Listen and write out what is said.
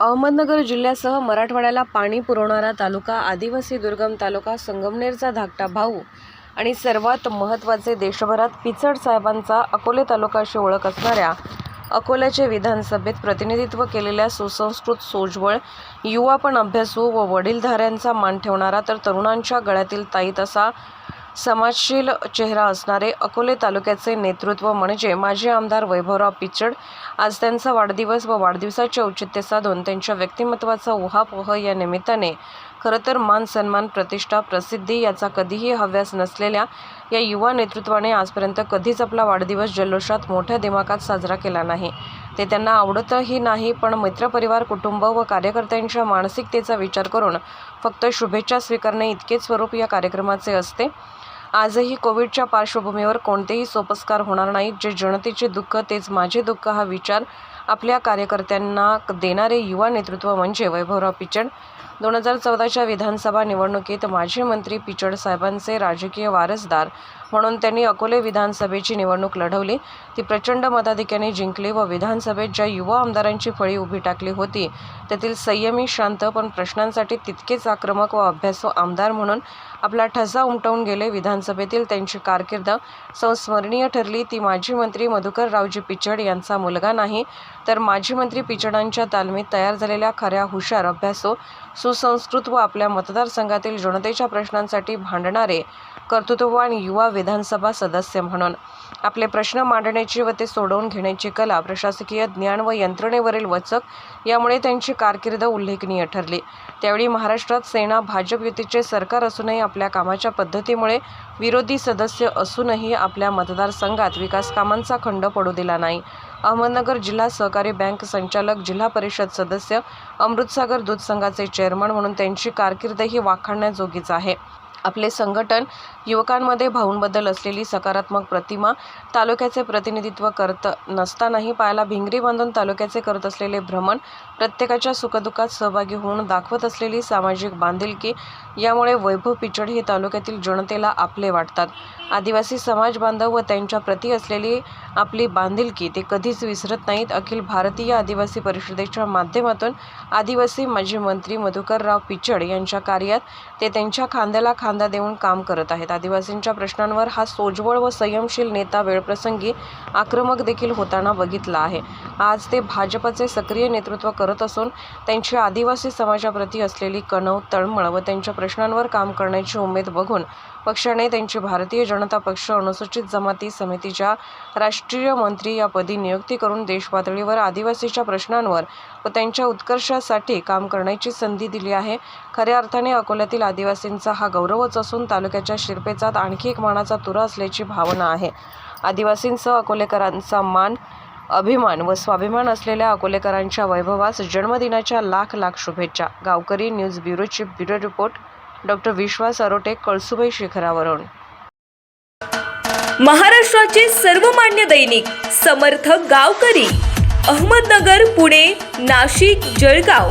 अहमदनगर जिल्ह्यासह मराठवाड्याला पाणी पुरवणारा तालुका आदिवासी दुर्गम तालुका संगमनेरचा धाकटा भाऊ आणि सर्वात महत्त्वाचे देशभरात पिचड साहेबांचा अकोले तालुकाशी ओळख असणाऱ्या अकोल्याचे विधानसभेत प्रतिनिधित्व केलेल्या सुसंस्कृत सोज्वळ युवा पण अभ्यासू व वडीलधाऱ्यांचा मान ठेवणारा तर तरुणांच्या गळ्यातील ताईत असा समाजशील चेहरा असणारे अकोले तालुक्याचे नेतृत्व म्हणजे माजी आमदार वैभवराव पिचड. आज त्यांचा वाढदिवस व वाढदिवसाचे औचित्य साधून त्यांच्या व्यक्तिमत्वाचा उहापोह या निमित्ताने खरं तर मान सन्मान प्रतिष्ठा प्रसिद्धी याचा कधीही हव्यास नसलेल्या या युवा नेतृत्वाने आजपर्यंत कधीच आपला वाढदिवस जल्लोषात मोठ्या दिमाकात साजरा केला नाही. ते त्यांना आवडतही नाही पण मित्रपरिवार कुटुंब व कार्यकर्त्यांच्या मानसिकतेचा विचार करून फक्त शुभेच्छा स्वीकारणे इतकेच स्वरूप या कार्यक्रमाचे असते. आजही कोविडच्या पार्श्वभूमीवर कोणतेही सोपस्कार होणार नाहीत. जे जनतेचे दुःख तेच माझे दुःख हा विचार आपल्या कार्यकर्त्यांना देणारे युवा नेतृत्व म्हणजे वैभवराव पिचड दोन हजार चौदाच्या विधानसभा निवडणुकीत माजी मंत्री पिचड साहेबांचे राजकीय वारसदार म्हणून त्यांनी अकोले विधानसभेची निवडणूक लढवली. ती प्रचंड मताधिक्याने जिंकली व विधानसभेत ज्या युवा आमदारांची फळी उभी टाकली होती त्यातील संयमी शांत पण प्रश्नांसाठी तितकेच आक्रमक व अभ्यासू आमदार म्हणून आपला ठसा उमटवून गेले विधानसभेतील त्यांची कारकीर्द. संस्मरणीय ठरली ती माजी मंत्री मधुकर रावजी पिचड यांचा मुलगा नाही तर माजी मंत्री पिचडांच्या तालमीत तयार झालेल्या खऱ्या हुशार अभ्यासू सुसंस्कृत व आपल्या मतदारसंघातील जनतेच्या प्रश्नांसाठी भांडणारे कर्तृत्ववान युवा विधानसभा सदस्य म्हणून आपले प्रश्न मांडण्याची व ते सोडवून घेण्याची कला प्रशासकीय ज्ञान व यंत्रणेवरील वचक यामुळे त्यांची कारकीर्द उल्लेखनीय ठरली. त्यावेळी महाराष्ट्रात सेना भाजप युतीचे सरकार असूनही आपल्या कामाच्या पद्धतीमुळे विरोधी सदस्य असूनही आपल्या मतदारसंघात विकास कामांचा खंड पडू दिला नाही. अहमदनगर जिल्हा सहकारी बँक संचालक जिल्हा परिषद सदस्य अमृतसागर दूध संघाचे चेअरमन म्हणून त्यांची कारकीर्दही वाखाणण्याजोगीच आहे. आपले संघटन युवकांमध्ये भाऊंबद्दल असलेली सकारात्मक प्रतिमा तालुक्याचे प्रतिनिधित्व करत नसतानाही पायाला भिंगरी बांधून तालुक्याचे करत असलेले भ्रमण प्रत्येकाच्या सुखदुःखात सहभागी होऊन दाखवत असलेली सामाजिक बांधिलकी यामुळे वैभव पिचड हे तालुक्यातील जनतेला आपले वाटतात. आदिवासी समाज बांधव व त्यांच्या प्रती असलेली आपली बांधिलकी ते कधीच विसरत नाहीत. अखिल भारतीय आदिवासी परिषदेच्या माध्यमातून आदिवासी माजी मंत्री मधुकरराव पिचड यांच्या कार्यात ते त्यांच्या खांद्याला खांदा देऊन काम करत आहेत. आदिवासींच्या प्रश्नांवर हा सोज्वळ व संयमशील नेता वेळप्रसंगी आक्रमक देखील होताना बघितला आहे. आज ते भाजपचे सक्रिय नेतृत्व करत असून त्यांची आदिवासी समाजाप्रती असलेली कणव तळमळ व त्यांच्या प्रश्नांवर काम करण्याची उमेद बघून पक्षाने त्यांची भारतीय जनता पक्ष अनुसूचित जमाती समितीच्या राष्ट्रीय मंत्री या पदी नियुक्ती करून देशपातळीवर आदिवासीच्या प्रश्नांवर व त्यांच्या उत्कर्षासाठी काम करण्याची संधी दिली आहे. खऱ्या अर्थाने अकोल्यातील आदिवासींचा हा गौरव गौरवच असून तालुक्याच्या शिरपेचात आणखी एक मानाचा तुरा असल्याची भावना आहे. आदिवासींसह अकोलेकरांचा मान अभिमान व स्वाभिमान असलेल्या अकोलेकरांच्या वैभवास जन्मदिनाच्या लाख लाख शुभेच्छा. Gaonkari news ब्युरोची bureau report doctor Vishwas Arote Kalsubai शिखरावरून. महाराष्ट्राचे सर्वमान्य दैनिक समर्थ गावकरी अहमदनगर पुणे नाशिक जळगाव.